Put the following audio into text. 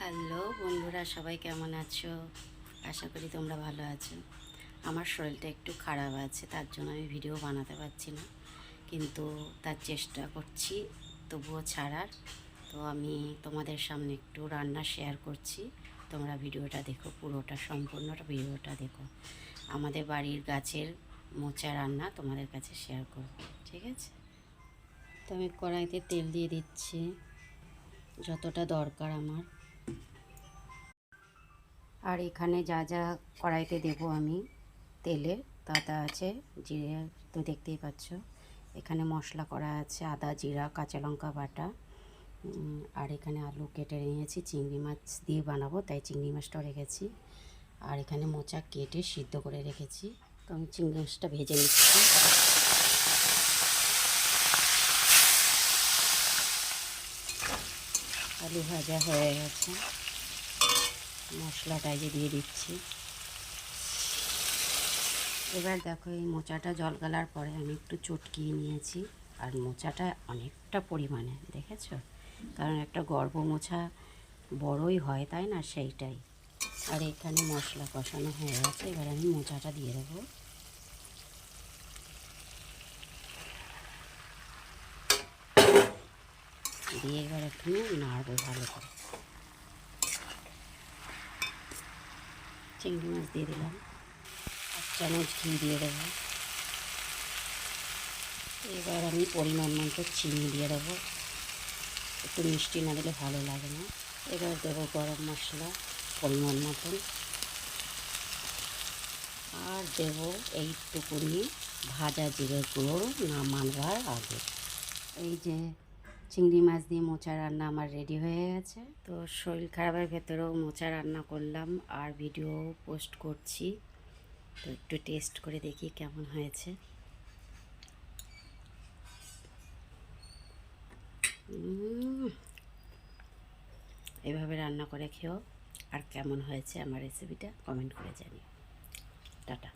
Hello বন্ধুরা, সবাই কেমন আছো? আশা করি তোমরা ভালো আছো। আমার শরীরটা একটু খারাপ আছে, তার জন্য আমি ভিডিও বানাতে পারছি না। কিন্তু তার চেষ্টা করছি, তবুও ছাড়ার। তো আমি তোমাদের সামনে একটু রান্না শেয়ার করছি। তোমরা ভিডিওটা দেখো, পুরোটা, সম্পূর্ণটা ভিডিওটা দেখো। আমাদের বাড়ির গাছের মোচা রান্না তোমাদের কাছে শেয়ার করব, ঠিক আছে? তো আমি কড়াইতে তেল দিয়ে দিচ্ছি, যতটা দরকার আমার। আর এখানে যা যা কড়াইতে দেব আমি, তেলে তাতে আছে, জিরে তো দেখতেই পাচ্ছ। এখানে মশলা করা আছে, আদা, জিরা, কাঁচা লঙ্কা বাটা। আর এখানে আলু কেটে নিয়েছি, চিংড়ি মাছ দিয়ে বানাবো, তাই চিংড়ি মাছটাও রেখেছি। আর এখানে মোচা কেটে সিদ্ধ করে রেখেছি। তো আমি চিংড়ি মাছটা ভেজে নিচ্ছি। আলু ভাজা হয়ে গেছে। মশলাটা যে দিয়ে দিচ্ছি। এবার দেখো এই মোচাটা জল গালার পরে আমি একটু চটকিয়ে নিয়েছি। আর মোচাটা অনেকটা পরিমাণে, দেখেছ? কারণ একটা গর্ব মোছা বড়ই হয়, তাই না? সেইটাই। আর এখানে মশলা কষানো হয়ে গেছে, এবার আমি মোচাটা দিয়ে দেবো। দিয়ে এবার একটু নাড়বো ভালো করে। চিংড়ি মাছ দিয়ে দিলাম। এক চামচ ঘি দিয়ে দেবো। এবার আমি পরিমাণ মতো চিনি দিয়ে দেবো। একটু মিষ্টি না দিলে ভালো লাগে না। এবার দেবো গরম মশলা পরিমাণ মতন। আর দেবো এইটুকুনি ভাজা জিরে গুঁড়ো নামানবার আগে। এই যে চিংড়ি মাছ দিয়ে মোচা রান্না আমার রেডি হয়ে গেছে। তো শরীর খারাপের ভেতরেও মোচা রান্না করলাম আর ভিডিও পোস্ট করছি। তো একটু টেস্ট করে দেখি কেমন হয়েছে। এভাবে রান্না করে খেয়েও আর কেমন হয়েছে আমার রেসিপিটা কমেন্ট করে জানিও। টাটা।